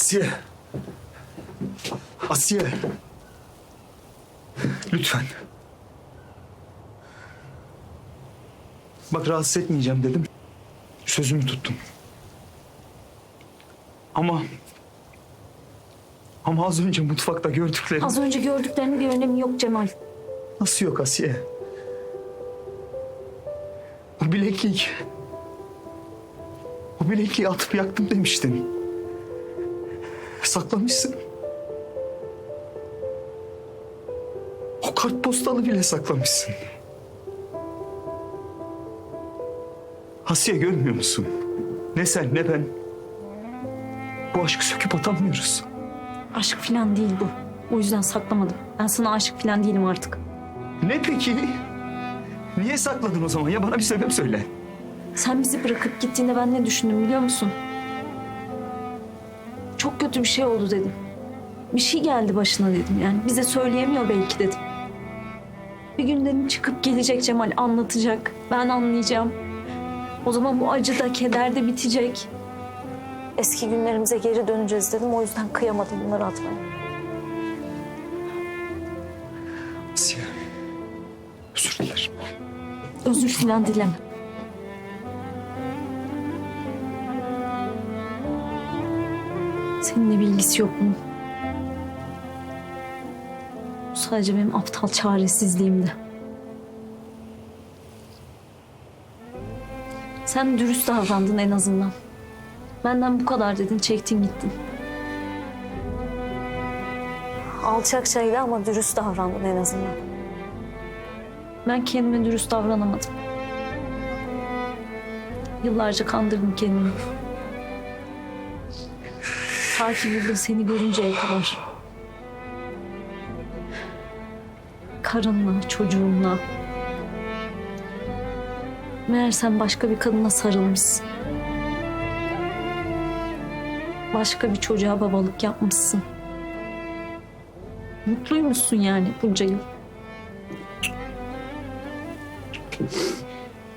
Asiye. Asiye. Lütfen. Bak rahatsız etmeyeceğim dedim. Sözümü tuttum. Ama... Ama az önce mutfakta gördüklerim... Az önce gördüklerinin bir önemi yok Cemal. Nasıl yok Asiye? O bileklik... O bilekliği atıp yaktım demiştin. Saklamışsın. O kartpostalı bile saklamışsın. Asiye görmüyor musun? Ne sen ne ben. Bu aşkı söküp atamıyoruz. Aşk falan değil bu. O yüzden saklamadım. Ben sana aşık falan değilim artık. Ne peki? Niye sakladın o zaman? Ya bana bir sebep söyle. Sen bizi bırakıp gittiğinde ben ne düşündüm biliyor musun? Çok kötü bir şey oldu dedim. Bir şey geldi başına dedim yani. Bize söyleyemiyor belki dedim. Bir gün dedim çıkıp gelecek Cemal anlatacak. Ben anlayacağım. O zaman bu acı da keder de bitecek. Eski günlerimize geri döneceğiz dedim. O yüzden kıyamadım bunları atmaya. Asiye. Özür dilerim. Özür falan dileme. Seninle bir ilgisi yok bunun. Bu sadece benim aptal çaresizliğimdi. Sen dürüst davrandın en azından. Benden bu kadar dedin, çektin gittin. Alçakçaydı ama dürüst davrandın en azından. Ben kendime dürüst davranamadım. Yıllarca kandırdım kendimi. Ki burada seni görünceye kadar. Karınla, çocuğunla. Meğer sen başka bir kadına sarılmışsın. Başka bir çocuğa babalık yapmışsın. Mutluymuşsun yani bunca yıl.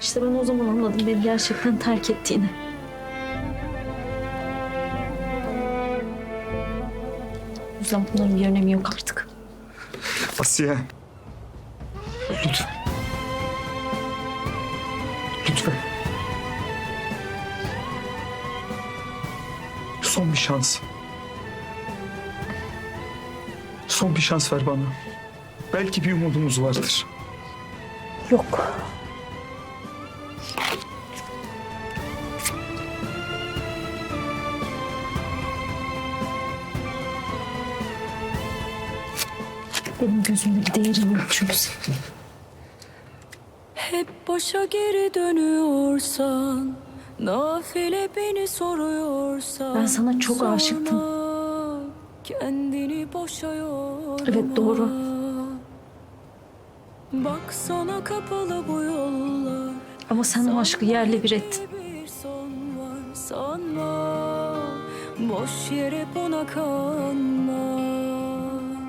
İşte ben o zaman anladım beni gerçekten terk ettiğini. Yüzden bunların bir önemi yok artık. Asiye. Lütfen. Lütfen. Son bir şans. Son bir şans ver bana. Belki bir umudumuz vardır. Yok. Benim gözümde bir değerin yok çünkü senin. Hep başa geri dönüyorsan Nafile beni soruyorsan Ben sana çok aşıktım. Kendini boşa yorma Evet, doğru. Bak sana kapalı bu yollar Ama sen o aşkı yerle bir ettin. Bir son var sanma Boş yere buna kanma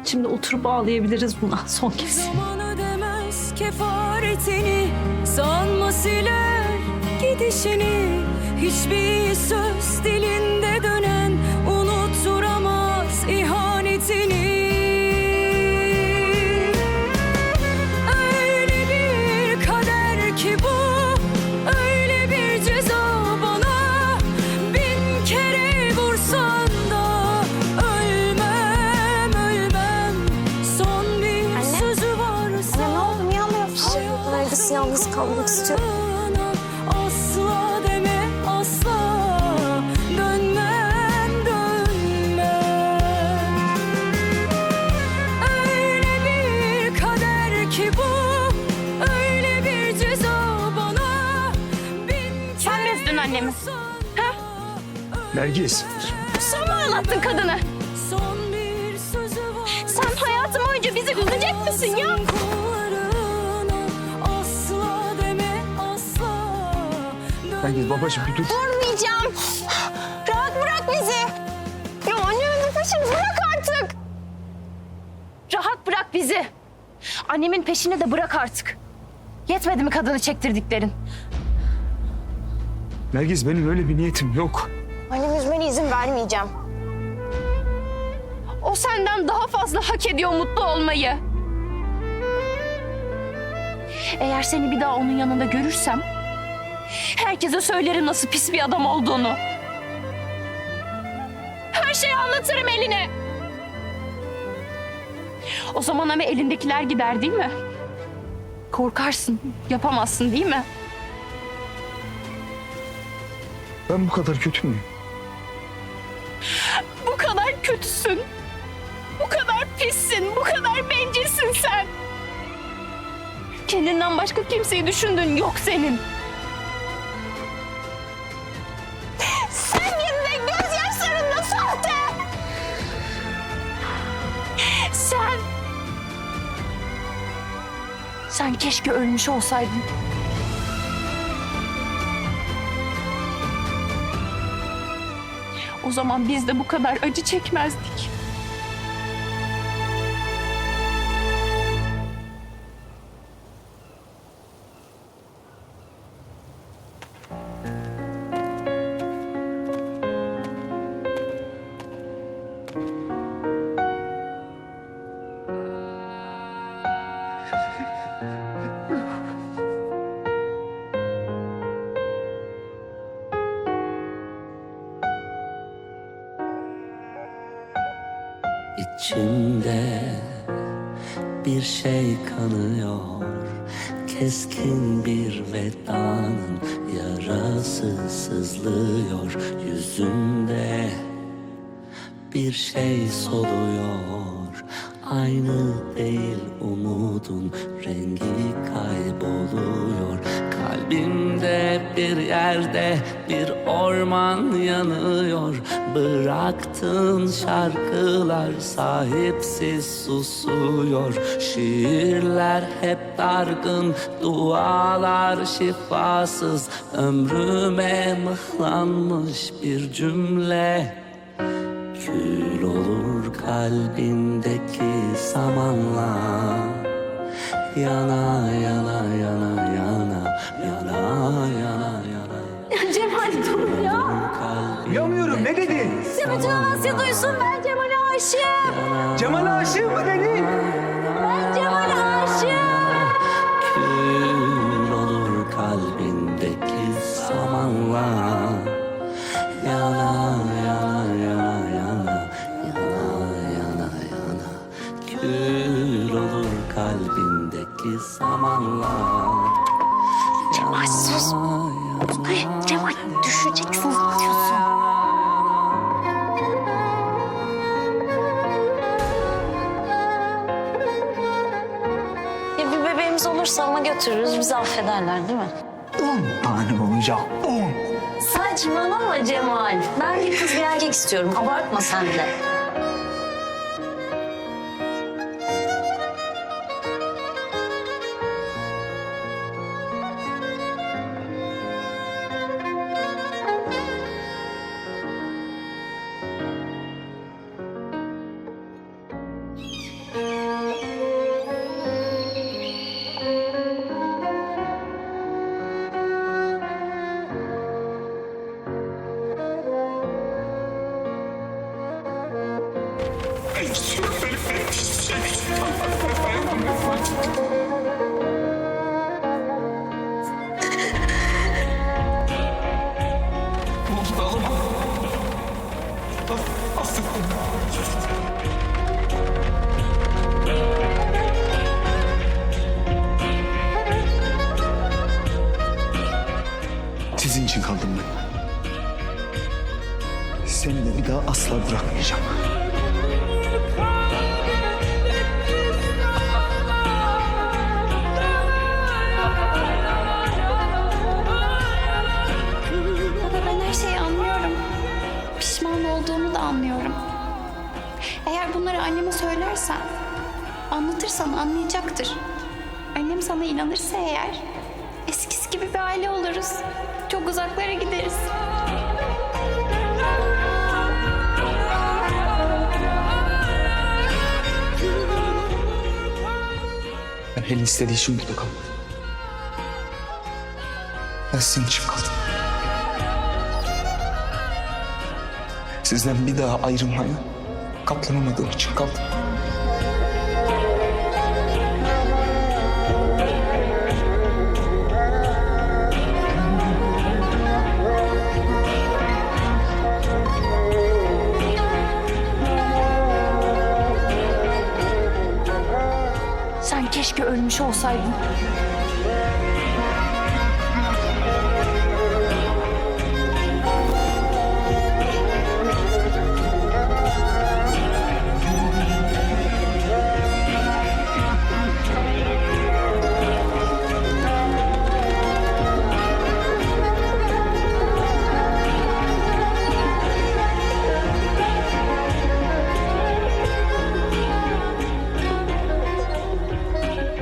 Şimdi oturup ağlayabiliriz buna son kez. Zaman ödemez kefaretini Sanma siler gidişini Hiçbir söz dilinde Yalnız kalmak istiyorum. Asla deme asla Dönmem dönmem Öyle bir kader ki bu Öyle bir ceza bana Bin Sen mi üzdün annemi? Nergis. Sen mi ağlattın kadını? Nergis babacığım bir dur. Durmayacağım. Rahat bırak bizi. Ya annemin peşini bırak artık. Rahat bırak bizi. Annemin peşini de bırak artık. Yetmedi mi kadını çektirdiklerin? Nergis benim öyle bir niyetim yok. Annemi üzmene izin vermeyeceğim. O senden daha fazla hak ediyor mutlu olmayı. Eğer seni bir daha onun yanında görürsem herkese söylerim nasıl pis bir adam olduğunu. Her şeyi anlatırım eline. O zaman ama elindekiler gider değil mi? Korkarsın, yapamazsın değil mi? Ben bu kadar kötü müyüm? Bu kadar kötüsün. Bu kadar pissin, bu kadar bencilsin sen. Kendinden başka kimseyi düşündüğün yok senin. Sen keşke ölmüş olsaydın. O zaman biz de bu kadar acı çekmezdik. İçimde bir şey kanıyor. Keskin bir vedanın yarası sızlıyor. Yüzümde bir şey soluyor. Aynı değil umudun rengi kayboluyor Kalbimde bir yerde bir orman yanıyor. Bıraktığın şarkılar sahipsiz susuyor. Şiirler hep dargın, dualar şifasız. Ömrüme mıhlanmış bir cümle. Kül olur kalbindeki samanla Yana yana yana yana Yana yana Cemal dur ya. Kalbim Duyamıyorum ne dedi? Bütün Amasya duysun ben Cemal'e aşığım. Cemal'e aşığım mı dedi? Ben Cemal'e aşığım. Kül olur kalbindeki samanla Yana yana yana yana Yana yana yana Kül olur kalbindeki samanla Cemal sus Cemal düşeceksin diyorsun. Ya bir bebeğimiz olursa ama götürürüz bizi affederler değil mi? On tane olacak. On. Saçmalama Cemal. Ben bir kız bir erkek istiyorum. Abartma sen de. Sizin için kaldım ben. Seni de bir daha asla bırakmayacağım. Baba ben her şeyi anlıyorum. Pişman olduğumu da anlıyorum. Eğer bunları anneme söylersen, anlatırsan anlayacaktır. Annem sana inanırsa eğer, eskisi gibi bir aile oluruz. Çok uzaklara gideriz. Ben Helin istediği için burada kalmadım. Ben senin için kaldım. Sizden bir daha ayrılmaya Katlanamadığım için kaldım. 你们说，我撒盐。